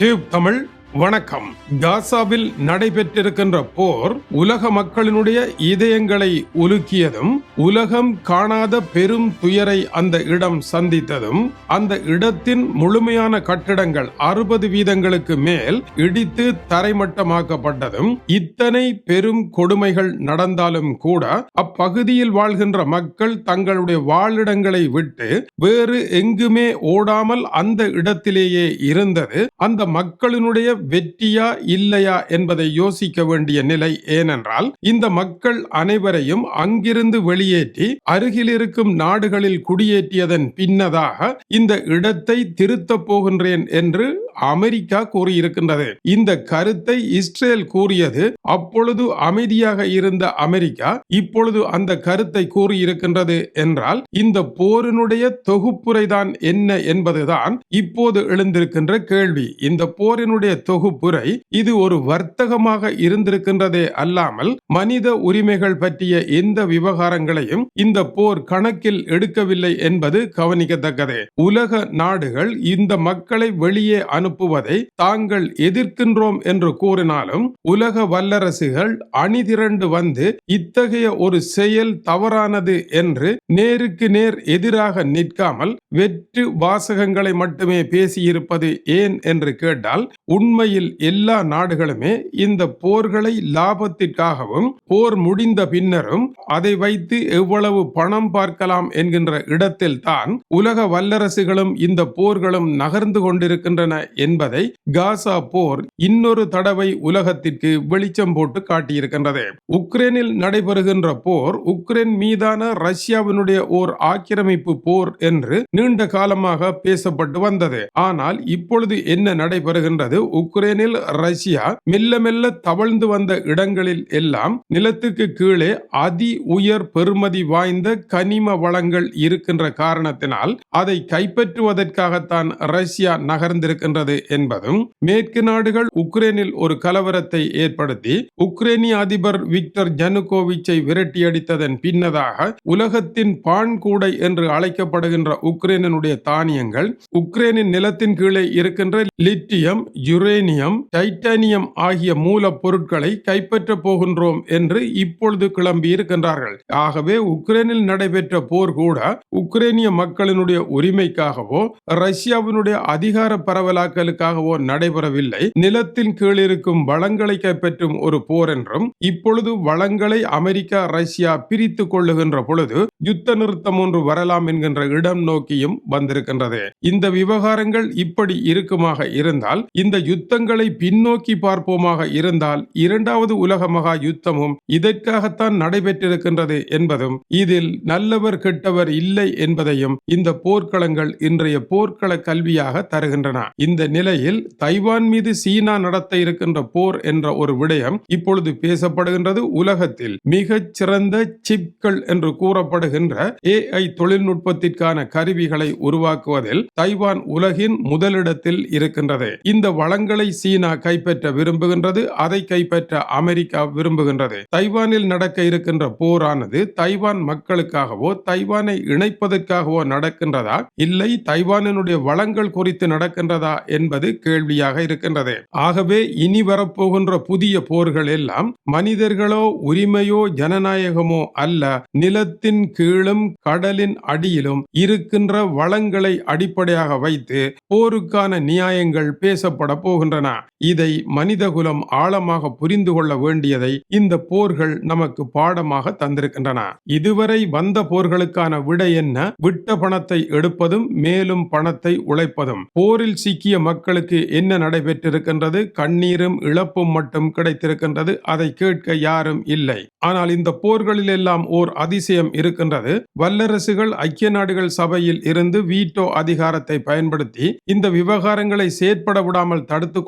Tube Tamil வணக்கம். காசாவில் நடைபெற்றிருக்கின்ற போர் உலக மக்களினுடைய இதயங்களை உலுக்கியதும் உலகம் காணாத பெரும் துயரை அந்த இடம் சந்தித்ததும் அந்த இடத்தின் முழுமையான கட்டிடங்கள் அறுபது வீதங்களுக்கு மேல் இடித்து தரைமட்டமாக்கப்பட்டதும் இத்தனை பெரும் கொடுமைகள் நடந்தாலும் கூட அப்பகுதியில் வாழ்கின்ற மக்கள் தங்களுடைய வாழிடங்களை விட்டு வேறு எங்குமே ஓடாமல் அந்த இடத்திலேயே இருந்தது. அந்த மக்களினுடைய வெற்றியா இல்லையா என்பதை யோசிக்க வேண்டிய நிலை ஏனென்றால் இந்த மக்கள் அனைவரையும் அங்கிருந்து வெளியேற்றி அருகில் இருக்கும் நாடுகளில் குடியேற்றியதன் பின்னதாக இந்த இடத்தை திருத்தப் போகின்றேன் என்று அமெரிக்கா கூறியிருக்கின்றது. இந்த கருத்தை இஸ்ரேல் கூறியது அப்பொழுது அமைதியாக இருந்த அமெரிக்கா இப்பொழுது அந்த கருத்தை கூறியிருக்கின்றது என்றால் இந்த போரினுடைய தொகுப்புரைதான் என்ன என்பதுதான் இப்போது எழுந்திருக்கின்ற கேள்வி. இந்த போரினுடைய தொகுப்புரை இது ஒரு வர்த்தகமாக இருந்திருக்கின்றதே அல்லாமல் மனித உரிமைகள் பற்றிய எந்த விவகாரங்களையும் இந்த போர் கணக்கில் எடுக்கவில்லை என்பது கவனிக்கத்தக்கது. உலக நாடுகள் இந்த மக்களை வெளியே அனுப்புவதை தாங்கள் எதிர்க்கின்றோம் என்று கூறினாலும் உலக வல்லரசுகள் அணிதிரண்டு வந்து இத்தகைய ஒரு செயல் தவறானது என்று நேருக்கு நேர் எதிராக நிற்காமல் வெற்று வாசகங்களை மட்டுமே பேசியிருப்பது ஏன் என்று கேட்டால் உண்மையில் எல்லா நாடுகளுமே இந்த போர்களை லாபத்திற்காகவும் போர் முடிந்த பின்னரும் அதை வைத்து எவ்வளவு பணம் பார்க்கலாம் என்கின்ற இடத்தில் தான் உலக வல்லரசுகளும் இந்த போர்களும் நகர்ந்து கொண்டிருக்கின்றன என்பதை காசா போர் இன்னொரு தடவை உலகத்திற்கு வெளிச்சம் போட்டு காட்டியிருக்கின்றது. உக்ரைனில் நடைபெறுகின்ற போர் உக்ரைன் மீதான ரஷ்யாவினுடைய ஓர் ஆக்கிரமிப்பு போர் என்று நீண்ட காலமாக பேசப்பட்டு வந்தது. ஆனால் இப்பொழுது என்ன நடைபெறுகின்றது? உக்ரைனில் ரஷ்யா மெல்ல மெல்ல தவழ்ந்து வந்த இடங்களில் எல்லாம் நிலத்துக்கு கீழே அதி உயர் பெறுமதி வாய்ந்த கனிம வளங்கள் இருக்கின்ற காரணத்தினால் அதை கைப்பற்றுவதற்காகத்தான் ரஷ்யா நகர்ந்திருக்கின்றது. என்பதும் மேற்கு நாடுகள் உக்ரைனில் ஒரு கலவரத்தை ஏற்படுத்தி உக்ரைனிய அதிபர் விக்டர் ஜனுகோவிச்சை விரட்டியடித்ததன் பின்னதாக உலகத்தின் பான் கூடை என்று அழைக்கப்படுகின்ற உக்ரைனுடைய தானியங்கள் உக்ரைனின் நிலத்தின் கீழே இருக்கின்ற லிட்டியம் யுரேனியம் டைட்டானியம் ஆகிய மூலப்பொருட்களை கைப்பற்ற போகின்றோம் என்று இப்பொழுது கிளம்பி இருக்கின்றார்கள். ஆகவே உக்ரைனில் நடைபெற்ற போர் கூட உக்ரைனிய மக்களினுடைய உரிமைக்காகவோ ரஷ்யாவினுடைய அதிகார பரவலாக பரவலாக்கலுக்காகவோ நடைபெறவில்லை. நிலத்தின் கீழ் இருக்கும் வளங்களை கைப்பற்றும் ஒரு போர் என்றும் இப்பொழுது வளங்களை அமெரிக்கா ரஷ்யா பிரித்து கொள்ளுகின்ற பொழுது யுத்த நிறுத்தம் ஒன்று வரலாம் என்கின்ற இடம் நோக்கியும் வந்திருக்கின்றது. இந்த விவகாரங்கள் இப்படி இருக்குமாக இருந்தால் இந்த யுத்தங்களை பின்னோக்கி பார்ப்போமாக இருந்தால் இரண்டாவது உலக மகா யுத்தமும் இதற்காகத்தான் நடைபெற்றிருக்கின்றது என்பதும் இதில் நல்லவர் கெட்டவர் இல்லை என்பதையும் இந்த போர்க்களங்கள் இன்றைய போர்க்கள கல்வியாக தருகின்றன. இந்த நிலையில் தைவான் மீது சீனா நடத்த இருக்கின்ற போர் என்ற ஒரு விடயம் இப்பொழுது பேசப்படுகின்றது உலகத்தில். மிகச் சிறந்த சிப்கள் என்று கூறப்படுகின்ற ஏஐ தொழில்நுட்பத்திற்கான கருவிகளை உருவாக்குவதில் தைவான் உலகின் முதலிடத்தில் இருக்கின்றது. இந்த வளங்களை சீனா கைப்பற்ற விரும்புகின்றது அதை கைப்பற்ற அமெரிக்கா விரும்புகின்றது. தைவானில் நடக்க இருக்கின்ற போரானது தைவான் மக்களுக்காகவோ தைவானை இணைப்பதற்காகவோ நடக்கின்றதா? இல்லை தைவானினுடைய வளங்கள் குறித்து நடக்கின்றதா என்பது கேள்வியாக இருக்கின்றது. ஆகவே இனி வரப்போகின்ற புதிய போர்கள் எல்லாம் மனிதர்களோ உரிமையோ ஜனநாயகமோ அல்ல நிலத்தின் கீழும் கடலின் அடியிலும் இருக்கின்ற வளங்களை அடிப்படையாக வைத்து போருக்கான நியாயங்கள் பேசப்பட போகின்றன. இதை மனிதகுலம் ஆழமாக புரிந்து கொள்ள வேண்டியதை இந்த போர்கள் நமக்கு பாடமாக தந்திருக்கின்றன. இதுவரை வந்த போர்களுக்கான விடை என்ன? விட்ட பணத்தை எடுப்பதும் மேலும் பணத்தை உழைப்பதும். போரில் சிக்கிய மக்களுக்கு என்ன நடைபெற்றிருக்கின்றது? கண்ணீரும் இழப்பும் மட்டும் கிடைத்திருக்கின்றது அதை கேட்க யாரும் இல்லை. ஆனால் இந்த போர்களில் எல்லாம் ஓர் அதிசயம் இருக்கின்றது. வல்லரசுகள் ஐக்கிய நாடுகள் சபையில் இருந்து வீட்டோ அதிகாரத்தை பயன்படுத்தி இந்த விவகாரங்களை செயற்பட விடாமல் தடுத்து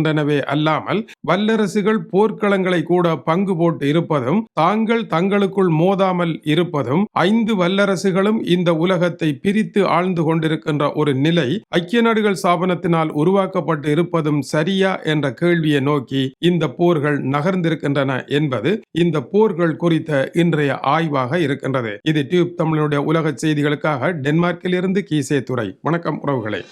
இருக்கின்றனவே அல்லாமல் வல்லரசுகள் போர்க்களங்களை கூட பங்கு போட்டு இருப்பதும் தாங்கள் தங்களுக்குள் மோதாமல் இருப்பதும் ஐந்து வல்லரசுகளும் இந்த உலகத்தை பிரித்து ஆழ்ந்து கொண்டிருக்கின்ற ஒரு நிலை ஐக்கிய நாடுகள் ஸ்தாபனத்தினால் உருவாக்கப்பட்டு இருப்பதும் சரியா என்ற கேள்வியை நோக்கி இந்த போர்கள் நகர்ந்திருக்கின்றன என்பது இந்த போர்கள் குறித்த இன்றைய ஆய்வாக இருக்கின்றது. இது டியூப் தமிழனுடைய உலக செய்திகளுக்காக டென்மார்க்கில் இருந்து கீசே துறை வணக்கம் உறவுகளே.